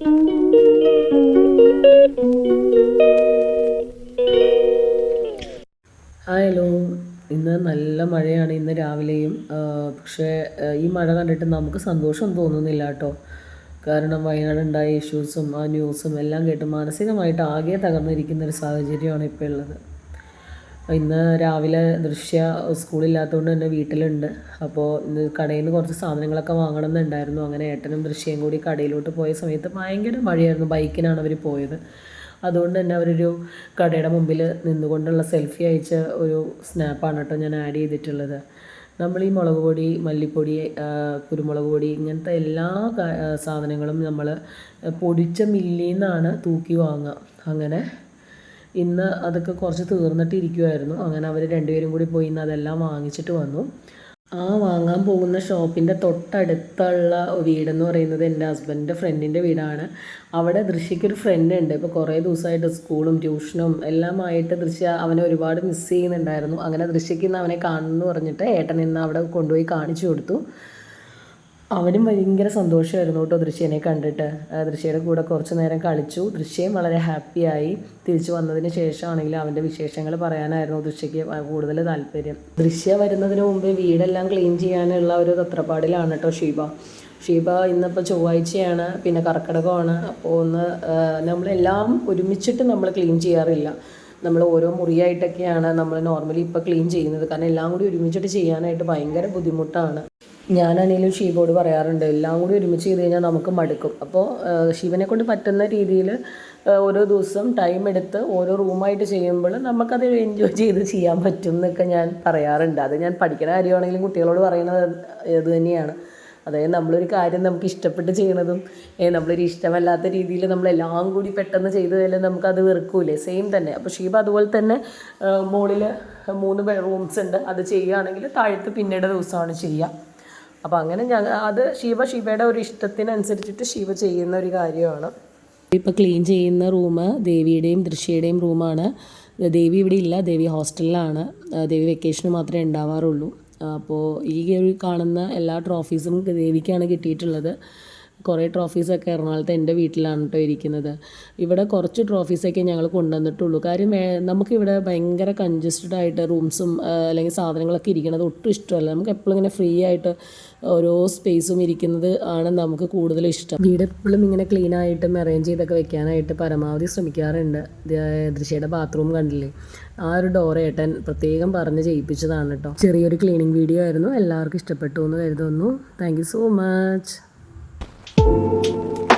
Hi hello. ഇന്ന് നല്ല മഴയാണ് ഇന്ന് രാവിലെയും. പക്ഷേ ഈ മഴ കണ്ടിട്ട് നമുക്ക് സന്തോഷം തോന്നുന്നില്ല കേട്ടോ. കാരണം വയനാട് ഉണ്ടായ ഇഷ്യൂസും ആ ന്യൂസും എല്ലാം കേട്ട് മാനസികമായിട്ട് ആകെ തകർന്നിരിക്കുന്ന ഒരു സാഹചര്യമാണ് ഇപ്പോൾ ഉള്ളത്. ഇന്ന് രാവിലെ ദൃശ്യ സ്കൂളില്ലാത്തതുകൊണ്ട് തന്നെ വീട്ടിലുണ്ട്. അപ്പോൾ ഇന്ന് കടയിൽ നിന്ന് കുറച്ച് സാധനങ്ങളൊക്കെ വാങ്ങണം എന്നുണ്ടായിരുന്നു അങ്ങനെ ഏട്ടനും ദൃശ്യയും കൂടി കടയിലോട്ട് പോയ സമയത്ത് ഭയങ്കര മഴയായിരുന്നു. ബൈക്കിനാണ് അവർ പോയത്. അതുകൊണ്ട് തന്നെ അവരൊരു കടയുടെ മുമ്പിൽ നിന്നുകൊണ്ടുള്ള സെൽഫി അയച്ച ഒരു സ്നാപ്പാണ് കേട്ടോ ഞാൻ ആഡ് ചെയ്തിട്ടുള്ളത്. നമ്മൾ ഈ മുളക് പൊടി മല്ലിപ്പൊടി കുരുമുളക് പൊടി ഇങ്ങനത്തെ എല്ലാ സാധനങ്ങളും നമ്മൾ പൊടിച്ച മില്ലിൽ നിന്നാണ് തൂക്കി വാങ്ങുക അങ്ങനെ ഇന്ന് അതൊക്കെ കുറച്ച് തീർന്നിട്ടിരിക്കുമായിരുന്നു അങ്ങനെ അവർ രണ്ടുപേരും കൂടി പോയി ഇന്ന് അതെല്ലാം വാങ്ങിച്ചിട്ട് വന്നു. ആ വാങ്ങാൻ പോകുന്ന ഷോപ്പിന്റെ തൊട്ടടുത്തുള്ള വീടെന്ന് പറയുന്നത് എന്റെ ഹസ്ബൻഡിന്റെ ഫ്രണ്ടിന്റെ വീടാണ്. അവിടെ ദൃശ്യയ്ക്കൊരു ഫ്രണ്ട് ഉണ്ട്. ഇപ്പോൾ കുറേ ദിവസമായിട്ട് സ്കൂളും ട്യൂഷനും എല്ലാമായിട്ട് ദൃശ്യ അവനെ ഒരുപാട് മിസ് ചെയ്യുന്നുണ്ടായിരുന്നു. അങ്ങനെ ദൃശ്യയ്ക്ക് ഇന്ന് അവനെ കാണുമെന്ന് പറഞ്ഞിട്ട് ഏട്ടൻ ഇന്ന് അവിടെ കൊണ്ടുപോയി കാണിച്ചു കൊടുത്തു. അവനും ഭയങ്കര സന്തോഷമായിരുന്നു കേട്ടോ ദൃശ്യനെ കണ്ടിട്ട്. ദൃശ്യയുടെ കൂടെ കുറച്ച് നേരം കളിച്ചു. ദൃശ്യം വളരെ ഹാപ്പിയായി തിരിച്ചു വന്നതിന് ശേഷമാണെങ്കിലും അവന്റെ വിശേഷങ്ങൾ പറയാനായിരുന്നു ദൃശ്യയ്ക്ക് കൂടുതൽ താല്പര്യം. ദൃശ്യ വരുന്നതിന് മുമ്പ് വീടെല്ലാം ക്ലീൻ ചെയ്യാനുള്ള ഒരു തത്രപ്പാടിലാണ് കേട്ടോ ഷീബ. ഷീബ ഇന്നിപ്പോൾ ചൊവ്വാഴ്ചയാണ് പിന്നെ കർക്കിടകമാണ്. അപ്പോൾ ഒന്ന് നമ്മളെല്ലാം ഒരുമിച്ചിട്ട് നമ്മൾ ക്ലീൻ ചെയ്യാറില്ല. നമ്മൾ ഓരോ മുറിയായിട്ടൊക്കെയാണ് നമ്മൾ നോർമലി ഇപ്പോൾ ക്ലീൻ ചെയ്യുന്നത്. കാരണം എല്ലാം കൂടി ഒരുമിച്ചിട്ട് ചെയ്യാനായിട്ട് ഭയങ്കര ബുദ്ധിമുട്ടാണ്. ഞാനാണെങ്കിലും ഷീബോട് പറയാറുണ്ട് എല്ലാം കൂടി ഒരുമിച്ച് ചെയ്ത് കഴിഞ്ഞാൽ നമുക്ക് മടുക്കും. അപ്പോൾ ശിവനെ കൊണ്ട് പറ്റുന്ന രീതിയിൽ ഓരോ ദിവസം ടൈം എടുത്ത് ഓരോ റൂമായിട്ട് ചെയ്യുമ്പോൾ നമുക്കത് എൻജോയ് ചെയ്ത് ചെയ്യാൻ പറ്റും എന്നൊക്കെ ഞാൻ പറയാറുണ്ട്. അത് ഞാൻ പഠിക്കുന്ന കാര്യമാണെങ്കിലും കുട്ടികളോട് പറയുന്നത് ഇത് തന്നെയാണ്. അതായത് നമ്മളൊരു കാര്യം നമുക്ക് ഇഷ്ടപ്പെട്ട് ചെയ്യണതും നമ്മളൊരു ഇഷ്ടമല്ലാത്ത രീതിയിൽ നമ്മളെല്ലാം കൂടി പെട്ടെന്ന് ചെയ്തു കഴിഞ്ഞാൽ നമുക്കത് വെറുക്കൂലേ? സെയിം തന്നെ. അപ്പോൾ ഷീബ അതുപോലെ തന്നെ മുകളിൽ മൂന്ന് റൂംസ് ഉണ്ട്. അത് ചെയ്യുകയാണെങ്കിൽ താഴത്ത് പിന്നീട് ദിവസമാണ് ചെയ്യുക. അപ്പോൾ അങ്ങനെ ഞങ്ങൾ അത് ശിവ ശിവയുടെ ഒരു ഇഷ്ടത്തിനനുസരിച്ചിട്ട് ശിവ ചെയ്യുന്ന ഒരു കാര്യമാണ്. ഇപ്പോൾ ക്ലീൻ ചെയ്യുന്ന റൂം ദേവിയുടെയും ദൃശ്യയുടെയും റൂമാണ് ദേവി ഇവിടെ ഇല്ല. ദേവി ഹോസ്റ്റലിലാണ് ദേവി വെക്കേഷന് മാത്രമേ ഉണ്ടാവാറുള്ളൂ. അപ്പോൾ ഈ കാണുന്ന എല്ലാ ട്രോഫീസും ദേവിക്കാണ് കിട്ടിയിട്ടുള്ളത്. കുറേ ട്രോഫീസൊക്കെ എറണാകുളത്ത് എന്റെ വീട്ടിലാണ് കേട്ടോ ഇരിക്കുന്നത്. ഇവിടെ കുറച്ച് ട്രോഫീസൊക്കെ ഞങ്ങൾ കൊണ്ടുവന്നിട്ടുള്ളൂ. കാര്യം നമുക്കിവിടെ ഭയങ്കര കൺജസ്റ്റഡ് ആയിട്ട് റൂംസും അല്ലെങ്കിൽ സാധനങ്ങളൊക്കെ ഇരിക്കുന്നത് ഒട്ടും ഇഷ്ടമല്ല. നമുക്ക് എപ്പോഴും ഇങ്ങനെ ഫ്രീ ആയിട്ട് ഓരോ സ്പേസും ഇരിക്കുന്നത് ആണ് നമുക്ക് കൂടുതൽ ഇഷ്ടം. വീട് എപ്പോഴും ഇങ്ങനെ ക്ലീൻ ആയിട്ടും അറേഞ്ച് ചെയ്തൊക്കെ വെക്കാനായിട്ട് പരമാവധി ശ്രമിക്കാറുണ്ട്. ദൃശ്യയുടെ ബാത്റൂം കണ്ടില്ലേ? ആ ഒരു ഡോർ ഏട്ടൻ പ്രത്യേകം പറഞ്ഞ് ചെയ്യിപ്പിച്ചതാണ് കേട്ടോ ചെറിയൊരു ക്ലീനിങ് വീഡിയോ ആയിരുന്നു. എല്ലാവർക്കും ഇഷ്ടപ്പെട്ടു എന്ന് കരുതുന്നു. Thank you so much うん。